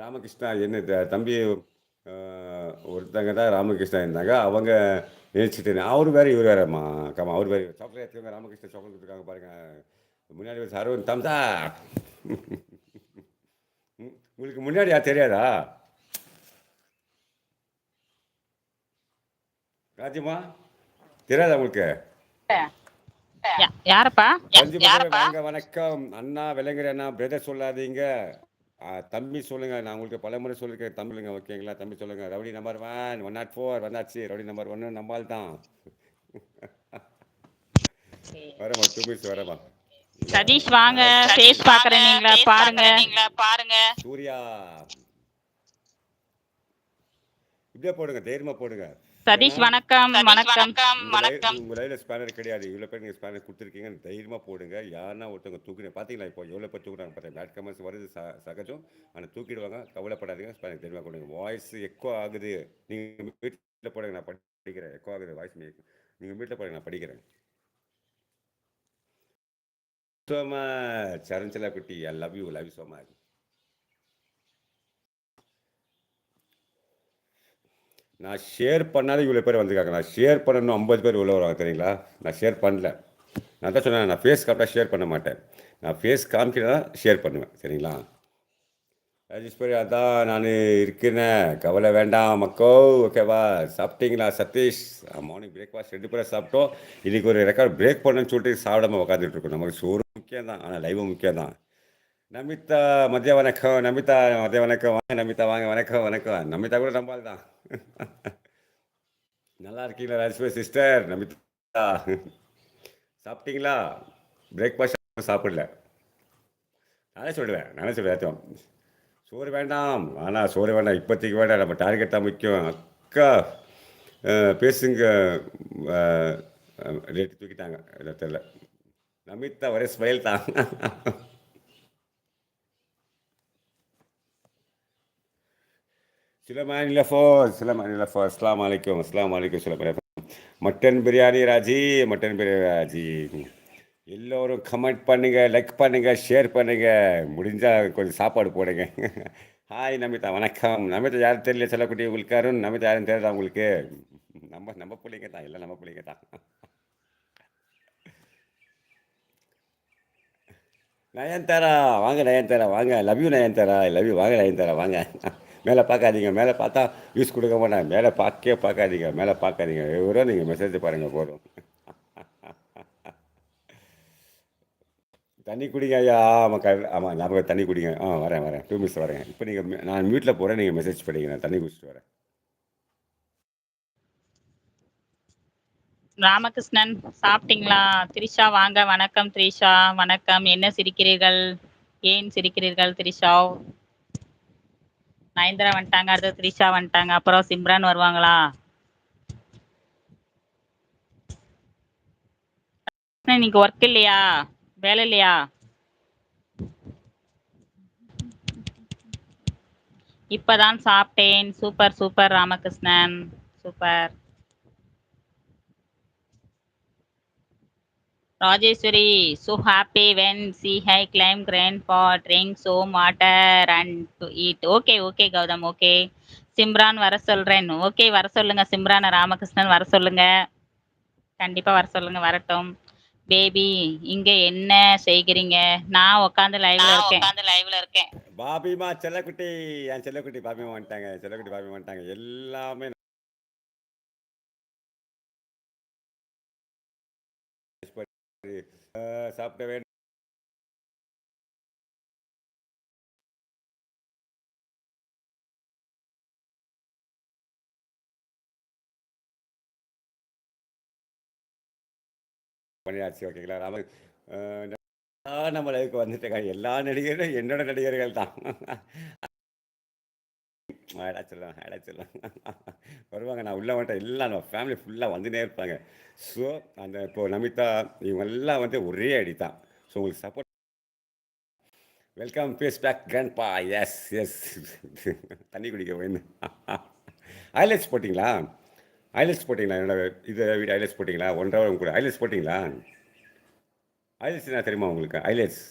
ராமகிருஷ்ணா என்ன தம்பி ஒருத்தங்க தான் ராமகிருஷ்ணா இருந்தாங்க. அவங்க நினைச்சுட்டு அவரு வேற, இவரு வேறம்மா. கம்மா அவரு வேற. சாக்லேட் எடுத்துக்கோங்க ராமகிருஷ்ணா சாக்லேட் குடுத்துருக்காங்க பாருங்க. முன்னாடி ஒரு அப். ம். உங்களுக்கு முன்னாடியா தெரியாதா? ராஜிம்மா தெரியாதா உங்களுக்கு? யாரப்பா? வணக்கம். அண்ணா விலங்குற அண்ணா பிரதர் சொல்லாதீங்க. தம்பி சொல்லுங்க. நான் உங்களுக்கு பலமுறை சொல்லியிருக்கேன். தம்பிங்க ஓகேங்களா? தம்பி சொல்லுங்க. ரவுடி நம்பர் 1 104 வந்தாச்சு. ரவுடி நம்பர் 1 நம்மாள் தான். வரேம்மா 2 மினிட்ஸ் வரேம்மா. சதீஷ் வாங்க. ஃபேஸ் பார்க்குறேன் நீங்களா பாருங்க. சூர்யா. இப்படியே போடுங்க. தைரியமா போடுங்க. சதீஷ் ஏன்னா வணக்கம். வணக்கம். உங்க லைவ் உங்க லைவ்ல ஸ்பேனர் கிடையாது. இவ்வளோ பேர் நீங்க ஸ்பேனர் குடுத்துருக்கீங்க. தைரியமா போடுங்க. யாருன்னா ஒருத்தவங்க தூக்குறீங்க. பார்த்தீங்களா இப்போ எவ்வளோ பேர் தூக்குறாங்க பாருங்க. பேட் கமெண்ட்ஸ் வருது சகஜம். ஆனா தூக்கிடுவாங்க. கவலைப்படாதீங்க. ஸ்பேனர் தைரியமா கொடுங்க. வாய்ஸ் எக்கோ ஆகுது. நீங்க வீட்ல போடுங்க. நான் படிக்கிறேன். எக்கோ ஆகுது வாய்ஸ் நீங்க வீட்ல போடுங்க. நான் படிக்கிறேன். So much. சரஞ்சலா குட்டி. I love you. Love you so much. நான் ஷேர் பண்ணாத இவ்வளோ பேர் வந்திருக்காங்க. நான் ஷேர் பண்ணணும் 50 பேர் இவ்வளோ வருவாங்க தெரியுங்களா? நான் ஷேர் பண்ணல. நான் தான் சொன்னேன். நான் ஃபேஸ் காமிட்டா ஷேர் பண்ண மாட்டேன். நான் ஃபேஸ் காமிக்கிறதா ஷேர் பண்ணுவேன். சரிங்களா? ராஜேஸ்வரி அதான் நான் இருக்கிறேனே. கவலை வேண்டாம் மக்கோ. ஓகேவா? சாப்பிட்டீங்களா சதீஷ்? மார்னிங் பிரேக்ஃபாஸ்ட் ரெண்டு பேரும் சாப்பிட்டோம். இன்றைக்கி ஒரு ரெக்கார்ட் பிரேக் பண்ணணும்னு சொல்லிட்டு சாப்பிடாம உட்காந்துட்டு இருக்கோம். நமக்கு சோறு முக்கியம் தான். ஆனால் லைவும் முக்கியம் தான். நமிதா மதிய வணக்கம். நமிதா மதிய வணக்கம். வாங்க நமிதா வாங்க. வணக்கம் வணக்கம். நமிதா கூட நம்பால் தான். நல்லா இருக்கீங்களா ராஜ்மே சிஸ்டர்? நமிதா. சாப்பிட்டீங்களா? பிரேக்ஃபாஸ்ட் சாப்பிடல. நானே சொல்லுவேன். நானே சொல்லுவேன் சோறு வேண்டாம். ஆனால் சோறு வேண்டாம். இப்போதைக்கு வேண்டாம். நம்ம டார்கெட் தான் முக்கியம். அக்கா பேசுங்க. ரேட்டு தூக்கிட்டாங்க. தெரியல. நமிதா ஒரே ஸ்மைல் தான். சில சுலைமான் லஃபோர் சில லஃபோர் ஃபோ அலைக்கும் அஸ்ஸலாமு அலைக்கும் சுலைமான் லஃபோர் மட்டன் பிரியாணி ராஜி மட்டன் பிரியாணி ராஜி எல்லோரும் கமெண்ட் பண்ணுங்கள் லைக் பண்ணுங்கள் ஷேர் பண்ணுங்கள் முடிஞ்சால் கொஞ்சம் சாப்பாடு போடுங்க. ஹாய் நமிதா வணக்கம். நமிதா யாரும் தெரியல சொல்லக்கூடிய உங்களுக்கு அருண் நமிதா யாரும் தெரியல உங்களுக்கு? நம்ம நம்ம பிள்ளைங்க தான். எல்லாம் நம்ம பிள்ளைங்க தான். நயன்தாரா வாங்க நயன்தாரா வாங்க. Love you Nayanthara. Love you வாங்க நயன்தாரா வாங்க. மேலே பார்க்காதீங்க மேலே பார்த்தா யூஸ் கொடுக்க மாட்டேன் மேலே பார்க்கவே பார்க்காதீங்க மேலே பார்க்காதீங்க எவ்வளோ நீங்கள் மெசேஜ் பாருங்கள் போதும் தண்ணி குடிங்க ஐயா ஆமாம் க ஆமாம் ஞாபகம் தண்ணி குடிங்க ஆ வரேன் வரேன் டூ மினிட்ஸ் வரேன் இப்போ நீங்கள் நான் வீட்டில் போகிறேன் நீங்கள் மெசேஜ் பண்ணிங்க நான் தண்ணி குடிச்சிட்டு வரேன் ராமகிருஷ்ணன் சாப்பிட்டீங்களா? திரிஷா வாங்க. வணக்கம் திரிஷா. வணக்கம். என்ன சிரிக்கிறீர்கள்? ஏன் சிரிக்கிறீர்கள் திரிஷா? நயன்தாரா வந்துட்டாங்க. அடுத்து த்ரிஷா வந்துட்டாங்க. அப்புறம் சிம்ரன் வருவாங்களா? இன்னைக்கு ஒர்க் இல்லையா? வேலை இல்லையா? இப்பதான் சாப்பிட்டேன். Super super Ramakrishnan. Super. Rajeswari so happy when she had climb grandpa drink some water and to eat. Okay okay Gautham okay Simran வர சொல்றேன். ஓகே வர சொல்லுங்க. சிம்ரான் ராமகிருஷ்ணன் வர சொல்லுங்க. கண்டிப்பா வர சொல்லுங்க வரட்டும். பேபி இங்க என்ன செய்கிறீங்க? நான் உட்காந்து லைவ்ல இருக்கேன். உட்காந்து லைவ்ல இருக்கேன். பாபிமா செல்லக்குட்டி. என் செல்லக்குட்டி பாபிமா வந்துட்டாங்க. செல்லக்குட்டி பாபிமா வந்துட்டாங்க. எல்லாமே சாப்பிட வேண்டும் பண்ணியாச்சு ஓகேங்களா? ராம அஹ், நம்ம லைவுக்கு வந்துட்டேங்க. எல்லா நடிகரும் என்னோட நடிகர்கள் தான். ஆடா சொல்லலாம் ஆடா சொல்லலாம் வருவாங்க நான் உள்ளே வந்துட்டேன். எல்லாம் நம்ம ஃபேமிலி ஃபுல்லாக வந்துனே இருப்பாங்க. ஸோ அந்த இப்போது நமிதா இவங்க எல்லாம் வந்து ஒரே அடி தான். ஸோ உங்களுக்கு support welcome face pack grand S S தண்ணி குடிக்க வேணும் ஐலட்ஸ் போட்டிங்களா? ஐலட்ஸ் போட்டிங்களா? என்னோட இது வீடு ஐலட்ஸ் போட்டிங்களா? ஒன்றரை கூட. ஐலட்ஸ் போட்டிங்களா? ஐலட்ஸ் என்ன தெரியுமா உங்களுக்கு? ஐலட்ஸ்